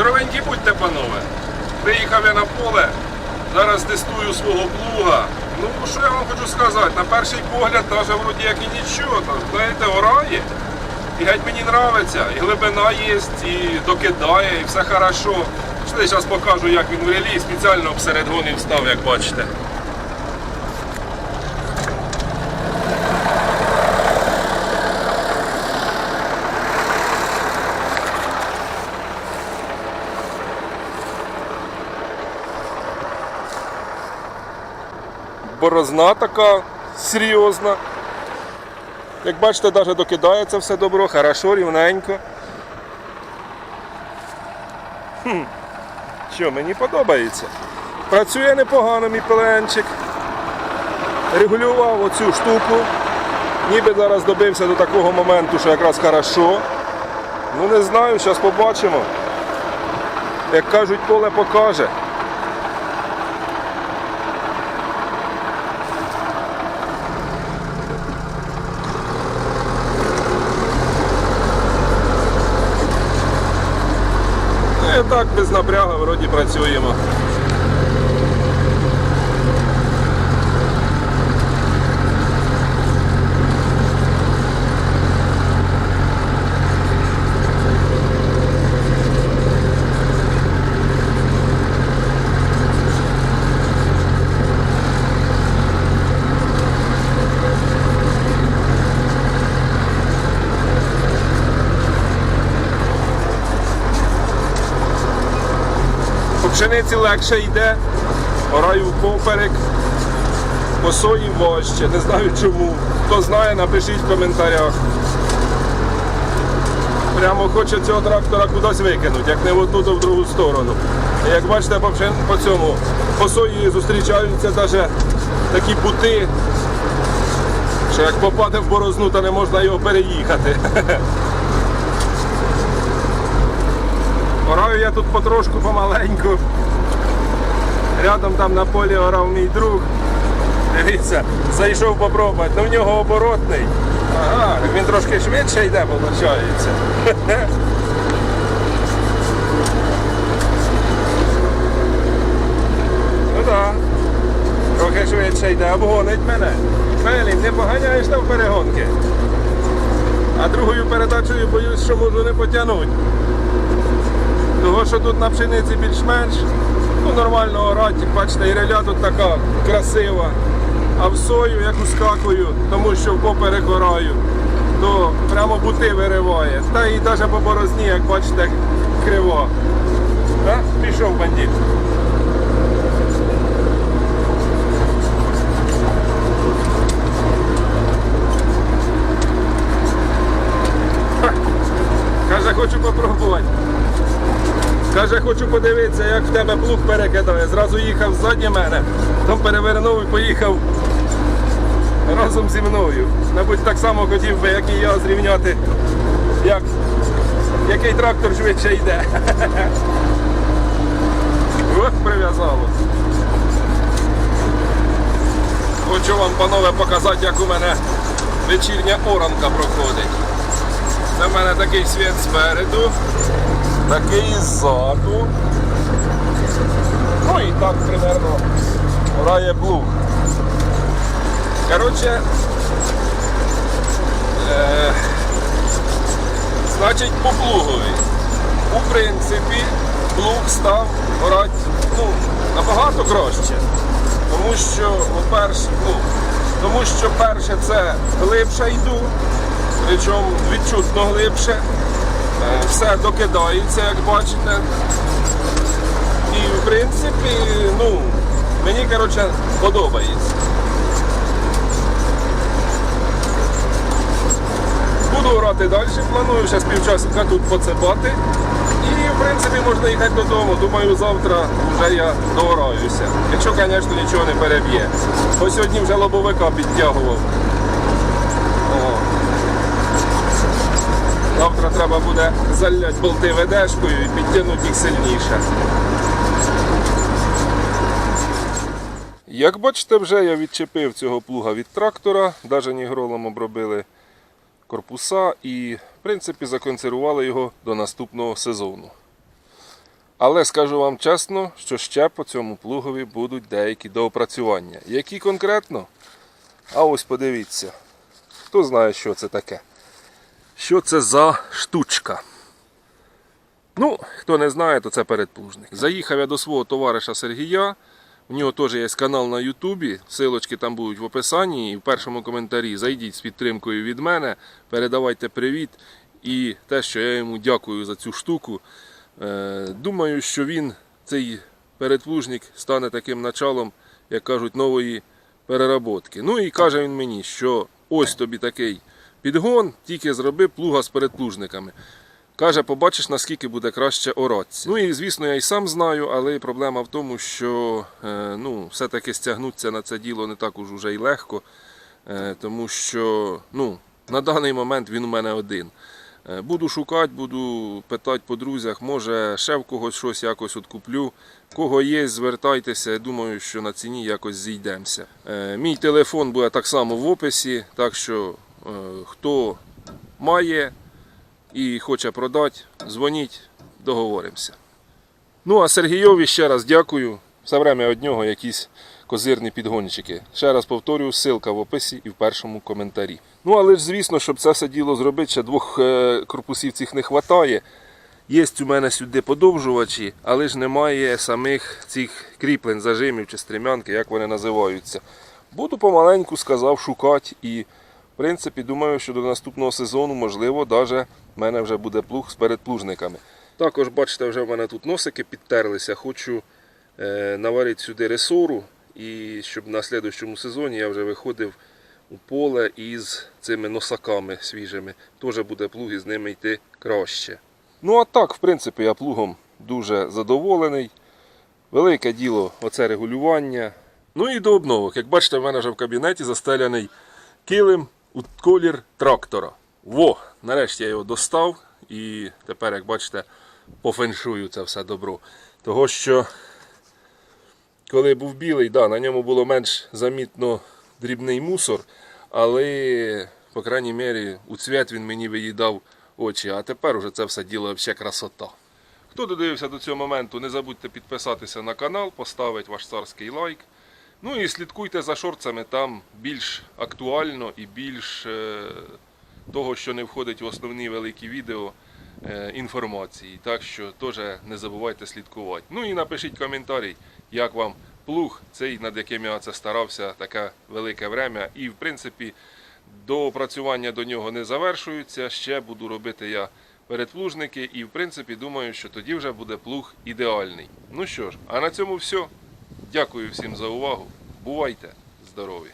Здоровенькі будьте, панове. Приїхав я на поле, зараз тестую свого плуга. Ну, що я вам хочу сказати, на перший погляд, навіть вроді як і нічого, так, знаєте, орає. І геть мені нравиться, і глибина є, і докидає, і все хорошо. Зараз покажу, як він в релі, спеціально всеред гони встав, як бачите. Борозна така серйозна. Як бачите, навіть докидається все добро, хорошо, рівненько. Хм. Що, мені подобається. Працює непогано мій пеленчик. Регулював оцю штуку. Ніби зараз добився до такого моменту, що якраз хорошо. Ну не знаю, зараз побачимо. Як кажуть, поле покаже. Так без напряга вроді працюємо. Пшениці легше йде, ораю поперек, по сої важче, не знаю чому. Хто знає, напишіть в коментарях. Прямо хоче цього трактора кудись викинути, як не в одну, то в другу сторону. Як бачите, по, по цьому по сої зустрічаються навіть такі бути, що як попаде в борозну, то не можна його переїхати. Ораю я тут потрошку помаленьку. Рядом там на полі орав мій друг. Дивіться, зайшов попробувати. Ну в нього оборотний. Ага, він трошки швидше йде, виходить. Ну так. Трохи швидше йде, обгонить мене. Мелін, не поганяєш там перегонки. А другою передачею боюсь, що можу не потягнути. Того, що тут на пшениці більш-менш ну, нормально орати, бачите, і реля тут така красива. А в сою, як ускакую, тому що поперек ораю, то прямо бути вириває. Та і навіть по борозні, як бачите, криво. А? Пішов бандит. Ха. Каже, хочу попробувати. Каже, хочу подивитися, як в тебе плуг перекидає. Зразу їхав ззаді мене, потім перевернув і поїхав разом зі мною. Мабуть, так само хотів би, як і я, зрівняти, як, який трактор швидше йде. Ох, прив'язало. Хочу вам, панове, показати, як у мене вечірня оранка проходить. В мене такий світ спереду, такий ззаду. Ну і так примерно грає плуг. Коротше, е, значить по плугові. У принципі, плуг став грати ну, набагато краще. Тому що, по-перше, ну, тому що перше це глибше йду, причому відчутно глибше. Е, Все докидається, як бачите. І в принципі, ну, мені коротше, подобається. Буду грати далі, планую ще з півчасика тут поцепати. І в принципі можна їхати додому. Думаю, завтра вже я доораюся. Якщо, звісно, нічого не переб'є. Бо сьогодні вже лобовика підтягував. Завтра треба буде заляти болти ведешкою і підтягнути їх сильніше. Як бачите, вже я відчепив цього плуга від трактора, навіть нігролом обробили корпуса і, в принципі, законсервували його до наступного сезону. Але скажу вам чесно, що ще по цьому плугові будуть деякі доопрацювання. Які конкретно? А ось подивіться. Хто знає, що це таке? Що це за штучка? Ну, хто не знає, то це передплужник. Заїхав я до свого товариша Сергія. У нього теж є канал на Ютубі. Силочки там будуть в описанні і в першому коментарі. Зайдіть з підтримкою від мене, передавайте привіт. І те, що я йому дякую за цю штуку. Е, Думаю, що він, цей передплужник, стане таким началом, як кажуть, нової переработки. Ну і каже він мені, що ось тобі такий підгон, тільки зроби плуга з передплужниками. Каже, побачиш, наскільки буде краще оратися. Ну і звісно, я і сам знаю, але проблема в тому, що е, ну, все-таки стягнутися на це діло не так уж уже й легко, е, тому що ну, на даний момент він у мене один. Е, Буду шукати, буду питати по друзях, може ще в когось щось якось от куплю. Кого є, звертайтеся, думаю, що на ціні якось зійдемося. Мій телефон буде так само в описі, так що хто має і хоче продати, дзвоніть, договоримося. Ну а Сергійові ще раз дякую. Все время від нього якісь козирні підгончики. Ще раз повторюю, ссылка в описі і в першому коментарі. Ну але ж звісно, щоб це все діло зробити, ще двох е, корпусів цих не вистачає. Є у мене сюди подовжувачі, але ж немає самих цих кріплень, зажимів чи стрімянки, як вони називаються. Буду помаленьку сказав шукати і принципі думаю, що до наступного сезону, можливо, навіть в мене вже буде плуг з передплужниками. Також бачите, вже в мене тут носики підтерлися. Хочу е, наварити сюди ресору, і щоб на слідчому сезоні я вже виходив у поле із цими носаками свіжими. Теж буде плуг і з ними йти краще. Ну а так, в принципі, я плугом дуже задоволений. Велике діло оце регулювання. Ну і до обновок. Як бачите, в мене вже в кабінеті застеляний килим у колір трактора. Во! Нарешті я його достав і тепер, як бачите, пофеншую це все добро. Того що, коли був білий, да, на ньому було менш замітно дрібний мусор, але, по крайній мірі, у цвіт він мені виїдав очі, а тепер уже це все діло взагалі красота. Хто додивився до цього моменту, не забудьте підписатися на канал, поставити ваш царський лайк. Ну і слідкуйте за шорцами, там більш актуально і більш е, того, що не входить в основні великі відео е, інформації. Так що теж не забувайте слідкувати. Ну і напишіть коментарі, як вам плуг, цей, над яким я це старався таке велике время. І в принципі до опрацювання до нього не завершується. Ще буду робити я передплужники, і в принципі думаю, що тоді вже буде плуг ідеальний. Ну що ж, а на цьому все. Дякую всім за увагу. Бувайте здорові!